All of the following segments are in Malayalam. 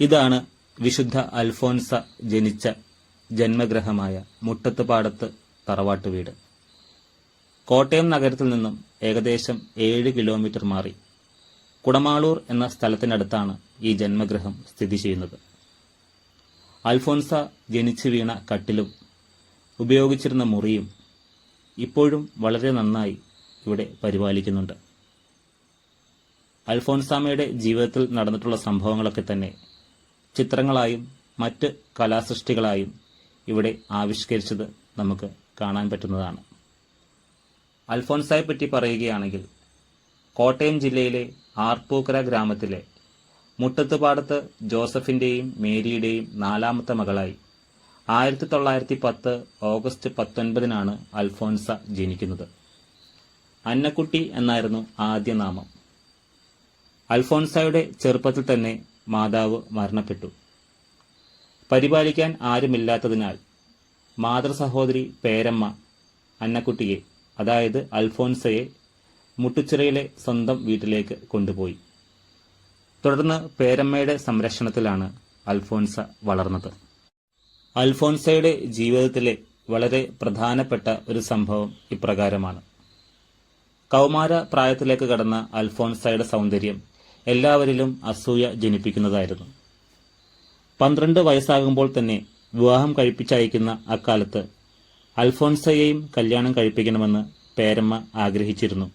ഇതാണ് വിശുദ്ധ അൽഫോൻസ ജനിച്ച ജന്മഗ്രഹമായ മുട്ടത്തുപാടത്ത് തറവാട്ട് വീട്. കോട്ടയം നഗരത്തിൽ നിന്നും ഏകദേശം ഏഴ് കിലോമീറ്റർ മാറി കുടമാളൂർ എന്ന സ്ഥലത്തിനടുത്താണ് ഈ ജന്മഗ്രഹം സ്ഥിതി ചെയ്യുന്നത്. അൽഫോൻസ ജനിച്ചു വീണ കട്ടിലും ഉപയോഗിച്ചിരുന്ന മുറിയും ഇപ്പോഴും വളരെ നന്നായി ഇവിടെ പരിപാലിക്കുന്നുണ്ട്. അൽഫോൻസാമയുടെ ജീവിതത്തിൽ നടന്നിട്ടുള്ള സംഭവങ്ങളൊക്കെ തന്നെ ചിത്രങ്ങളായും മറ്റ് കലാസൃഷ്ടികളായും ഇവിടെ ആവിഷ്കരിച്ചത് നമുക്ക് കാണാൻ പറ്റുന്നതാണ്. അൽഫോൻസായെ പറ്റി പറയുകയാണെങ്കിൽ കോട്ടയം ജില്ലയിലെ ആർപ്പൂക്കര ഗ്രാമത്തിലെ മുട്ടത്തുപാടത്ത് ജോസഫിന്റെയും മേരിയുടെയും നാലാമത്തെ മകളായി ആയിരത്തി തൊള്ളായിരത്തി പത്ത് ഓഗസ്റ്റ് പത്തൊൻപതിനാണ് അൽഫോൻസ ജനിക്കുന്നത്. അന്നക്കുട്ടി എന്നായിരുന്നു ആദ്യ നാമം. അൽഫോൻസയുടെ ചെറുപ്പത്തിൽ തന്നെ മാതാവ് മരണപ്പെട്ടു. പരിപാലിക്കാൻ ആരുമില്ലാത്തതിനാൽ മാതൃസഹോദരി പേരമ്മ അന്നക്കുട്ടിയെ അതായത് അൽഫോൻസയെ മുട്ടുച്ചിറയിലെ സ്വന്തം വീട്ടിലേക്ക് കൊണ്ടുപോയി. തുടർന്ന് പേരമ്മയുടെ സംരക്ഷണത്തിലാണ് അൽഫോൻസ വളർന്നത്. അൽഫോൻസയുടെ ജീവിതത്തിലെ വളരെ പ്രധാനപ്പെട്ട ഒരു സംഭവം ഇപ്രകാരമാണ്. കൗമാര പ്രായത്തിലേക്ക് കടന്ന അൽഫോൻസയുടെ സൗന്ദര്യം എല്ലാവരിലും അസൂയ ജനിപ്പിക്കുന്നതായിരുന്നു. പന്ത്രണ്ട് വയസ്സാകുമ്പോൾ തന്നെ വിവാഹം കഴിപ്പിച്ചയക്കുന്ന അക്കാലത്ത് അൽഫോൻസയെയും കല്യാണം കഴിപ്പിക്കണമെന്ന് പേരമ്മ ആഗ്രഹിച്ചിരുന്നു.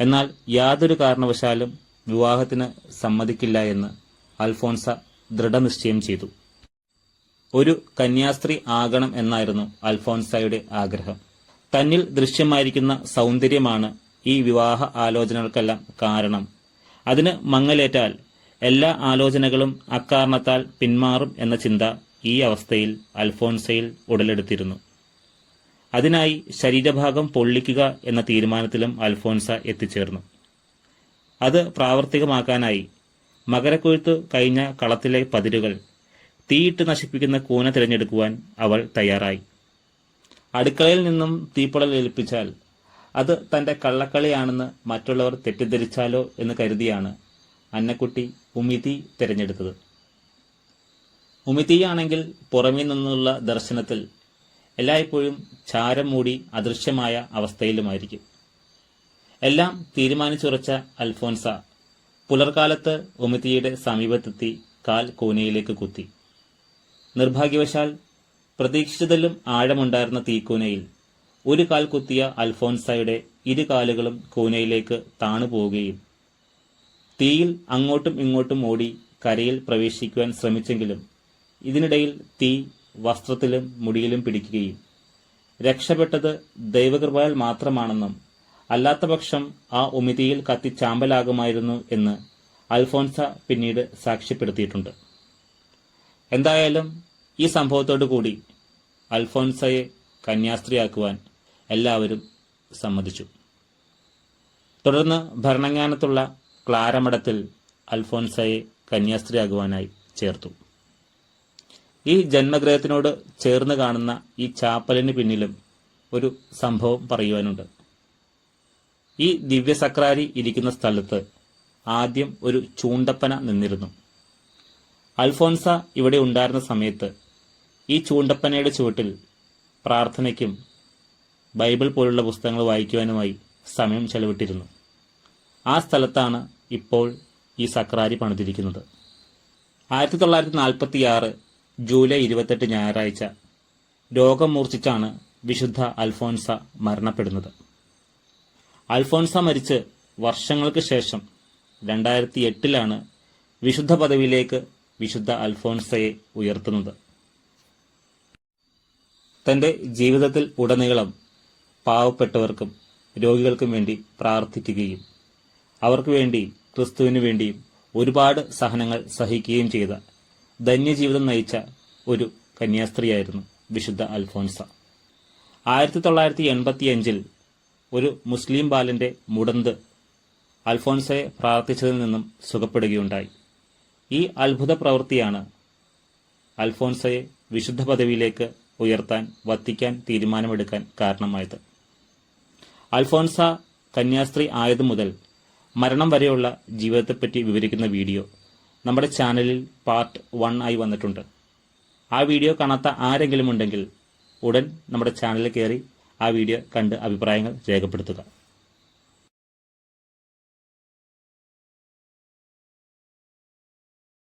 എന്നാൽ യാതൊരു കാരണവശാലും വിവാഹത്തിന് സമ്മതിക്കില്ല എന്ന് അൽഫോൻസ ദൃഢനിശ്ചയം ചെയ്തു. ഒരു കന്യാസ്ത്രീ ആകണം എന്നായിരുന്നു അൽഫോൻസയുടെ ആഗ്രഹം. തന്നിൽ ദൃശ്യമായിരിക്കുന്ന സൗന്ദര്യമാണ് ഈ വിവാഹ ആലോചനകൾക്കെല്ലാം കാരണം അതിന് മങ്ങലേറ്റാൽ എല്ലാ ആലോചനകളും അക്കാരണത്താൽ പിന്മാറും എന്ന ചിന്ത ഈ അവസ്ഥയിൽ അൽഫോൻസയിൽ ഉടലെടുത്തിരുന്നു. അതിനായി ശരീരഭാഗം പൊള്ളിക്കുക എന്ന തീരുമാനത്തിലും അൽഫോൻസ എത്തിച്ചേർന്നു. അത് പ്രാവർത്തികമാക്കാനായി മകരക്കൊഴുത്ത് കഴിഞ്ഞ കളത്തിലെ പതിരുകൾ തീയിട്ട് നശിപ്പിക്കുന്ന കൂന തിരഞ്ഞെടുക്കുവാൻ അവൾ തയ്യാറായി. അടുക്കളയിൽ നിന്നും തീപ്പൊളൽ ഏൽപ്പിച്ചാൽ അത് തന്റെ കള്ളക്കളിയാണെന്ന് മറ്റുള്ളവർ തെറ്റിദ്ധരിച്ചാലോ എന്ന് കരുതിയാണ് അന്നക്കുട്ടി ഉമിതി തിരഞ്ഞെടുത്തത്. ഉമിതിയാണെങ്കിൽ പുറമേ നിന്നുള്ള ദർശനത്തിൽ എല്ലായ്പ്പോഴും ചാരം മൂടി അദൃശ്യമായ അവസ്ഥയിലുമായിരിക്കും. എല്ലാം തീരുമാനിച്ചുറച്ച അൽഫോൻസ പുലർക്കാലത്ത് ഉമിതിയുടെ സമീപത്തെത്തി കാൽ കൂനയിലേക്ക് കുത്തി. നിർഭാഗ്യവശാൽ പ്രതീക്ഷിച്ചതിലും ആഴമുണ്ടായിരുന്ന തീക്കൂനയിൽ ഒരു കാൽ കുത്തിയ അൽഫോൻസയുടെ ഇരു കാലുകളും കൂനയിലേക്ക് താണുപോവുകയും തീയിൽ അങ്ങോട്ടും ഇങ്ങോട്ടും ഓടി കരയിൽ പ്രവേശിക്കുവാൻ ശ്രമിച്ചെങ്കിലും ഇതിനിടയിൽ തീ വസ്ത്രത്തിലും മുടിയിലും പിടിക്കുകയും. രക്ഷപ്പെട്ടത് ദൈവകൃപയാൽ മാത്രമാണെന്നും അല്ലാത്തപക്ഷം ആ ഉമിതിയിൽ കത്തി ചാമ്പലാകുമായിരുന്നു എന്ന് അൽഫോൻസ പിന്നീട് സാക്ഷ്യപ്പെടുത്തിയിട്ടുണ്ട്. എന്തായാലും ഈ സംഭവത്തോടു കൂടി അൽഫോൻസയെ കന്യാസ്ത്രീയാക്കുവാൻ എല്ലാവരും സമ്മതിച്ചു. തുടർന്ന് ഭരണങ്ങാനത്തുള്ള ക്ലാരമഠത്തിൽ അൽഫോൻസയെ കന്യാസ്ത്രീയാകുവാനായി ചേർത്തു. ഈ ജന്മഗ്രഹത്തിനോട് ചേർന്ന് കാണുന്ന ഈ ചാപ്പലിന് പിന്നിലും ഒരു സംഭവം പറയുവാനുണ്ട്. ഈ ദിവ്യസക്രാരി ഇരിക്കുന്ന സ്ഥലത്ത് ആദ്യം ഒരു ചൂണ്ടപ്പന നിന്നിരുന്നു. അൽഫോൻസ ഇവിടെ ഉണ്ടായിരുന്ന സമയത്ത് ഈ ചൂണ്ടപ്പനയുടെ ചുവട്ടിൽ പ്രാർത്ഥനയ്ക്കും ബൈബിൾ പോലുള്ള പുസ്തകങ്ങൾ വായിക്കുവാനുമായി സമയം ചെലവിട്ടിരുന്നു. ആ സ്ഥലത്താണ് ഇപ്പോൾ ഈ സക്രാരി പണിതിരിക്കുന്നത്. ആയിരത്തി തൊള്ളായിരത്തി നാൽപ്പത്തി ആറ് ജൂലൈ ഇരുപത്തെട്ട് ഞായറാഴ്ച രോഗം മൂർച്ഛിച്ചാണ് വിശുദ്ധ അൽഫോൻസ മരണപ്പെടുന്നത്. അൽഫോൻസ മരിച്ച് വർഷങ്ങൾക്ക് ശേഷം രണ്ടായിരത്തി എട്ടിലാണ് വിശുദ്ധ പദവിയിലേക്ക് വിശുദ്ധ അൽഫോൻസയെ ഉയർത്തുന്നത്. തന്റെ ജീവിതത്തിൽ ഉടനീളം പാവപ്പെട്ടവർക്കും രോഗികൾക്കും വേണ്ടി പ്രാർത്ഥിക്കുകയും അവർക്ക് വേണ്ടി ക്രിസ്തുവിനു വേണ്ടിയും ഒരുപാട് സഹനങ്ങൾ സഹിക്കുകയും ചെയ്ത ധന്യജീവിതം നയിച്ച ഒരു കന്യാസ്ത്രീയായിരുന്നു വിശുദ്ധ അൽഫോൻസ. ആയിരത്തി തൊള്ളായിരത്തി എൺപത്തിയഞ്ചിൽ ഒരു മുസ്ലിം ബാലന്റെ മുടന്ത് അൽഫോൻസയെ പ്രാർത്ഥിച്ചതിൽ നിന്നും സുഖപ്പെടുകയുണ്ടായി. ഈ അത്ഭുത പ്രവൃത്തിയാണ് അൽഫോൻസയെ വിശുദ്ധ പദവിയിലേക്ക് ഉയർത്താൻ വത്തിക്കാൻ തീരുമാനമെടുക്കാൻ കാരണമായത്. അൽഫോൻസ കന്യാസ്ത്രീ ആയതു മുതൽ മരണം വരെയുള്ള ജീവിതത്തെപ്പറ്റി വിവരിക്കുന്ന വീഡിയോ നമ്മുടെ ചാനലിൽ പാർട്ട് വൺ ആയി വന്നിട്ടുണ്ട്. ആ വീഡിയോ കാണാത്ത ആരെങ്കിലും ഉണ്ടെങ്കിൽ ഉടൻ നമ്മുടെ ചാനലിൽ കയറി ആ വീഡിയോ കണ്ട് അഭിപ്രായങ്ങൾ രേഖപ്പെടുത്തുക.